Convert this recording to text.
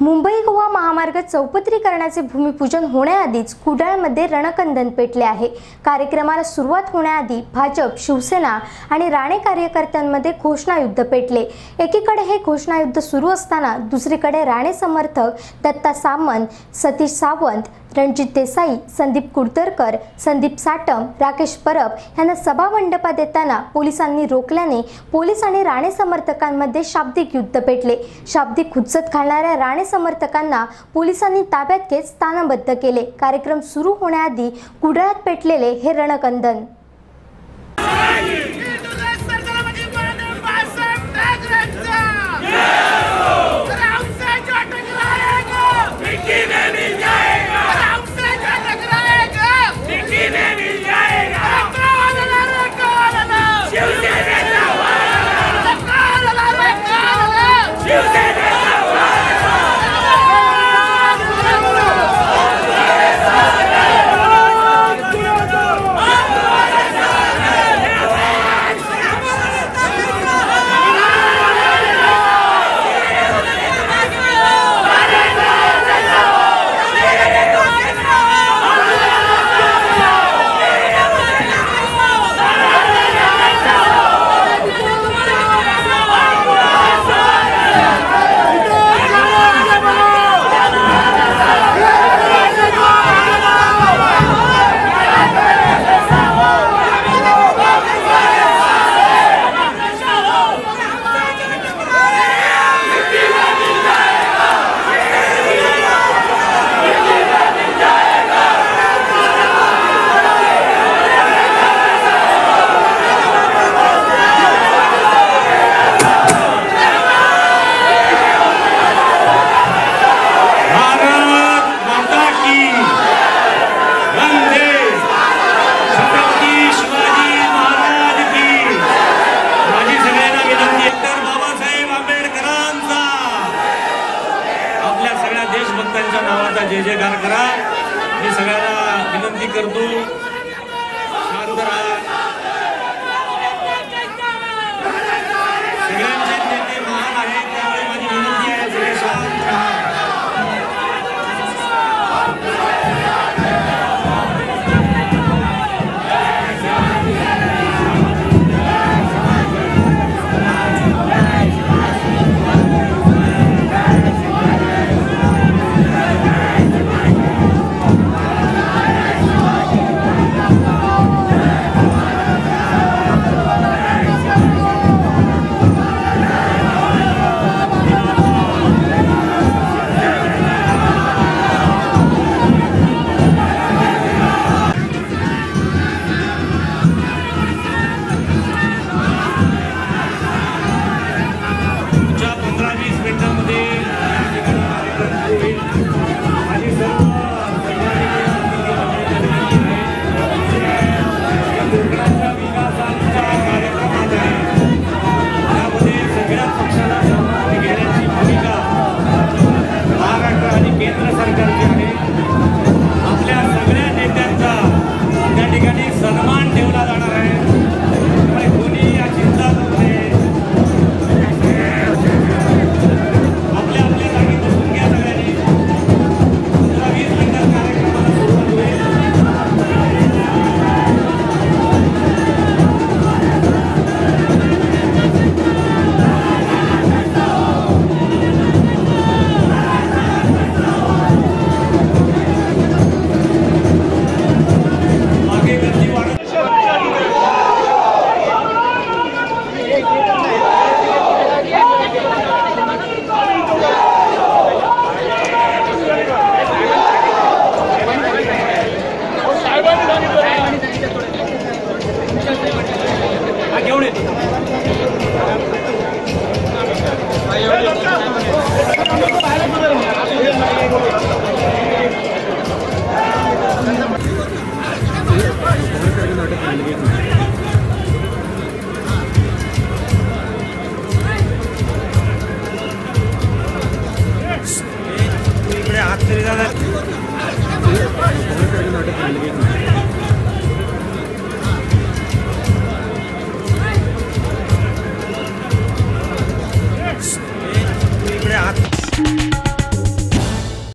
मुंबई गोवा महामार्ग चौपत्रीकरणाचे भूमिपूजन होण्याआधीच कुडाळमध्ये रणकंदन पेटले आहे. कार्यक्रमाला सुरुवात होण्याआधी भाजप शिवसेना आणि राणे कार्यकर्त्यांमध्ये घोषणायुद्ध पेटले. एकीकडे हे घोषणायुद्ध सुरू असताना दुसरीकडे राणे समर्थक दत्ता सामंत सतीश सावंत रणजित देसाई संदीप कुडतरकर संदीप साटम राकेश परब यांना सभा देताना पोलिसांनी रोखल्याने पोलीस आणि राणे समर्थकांमध्ये शाब्दिक युद्ध पेटले. शाब्दिक हुज्जत घालणाऱ्या राणे समर्थकांना पोलिसांनी ताब्यात घेत स्थानबद्ध केले. कार्यक्रम सुरू होण्याआधी कुडाळात पेटलेले हे रणकंदन. Yeah! जय जयकार करा. मी सगळ्यांना विनंती करतो.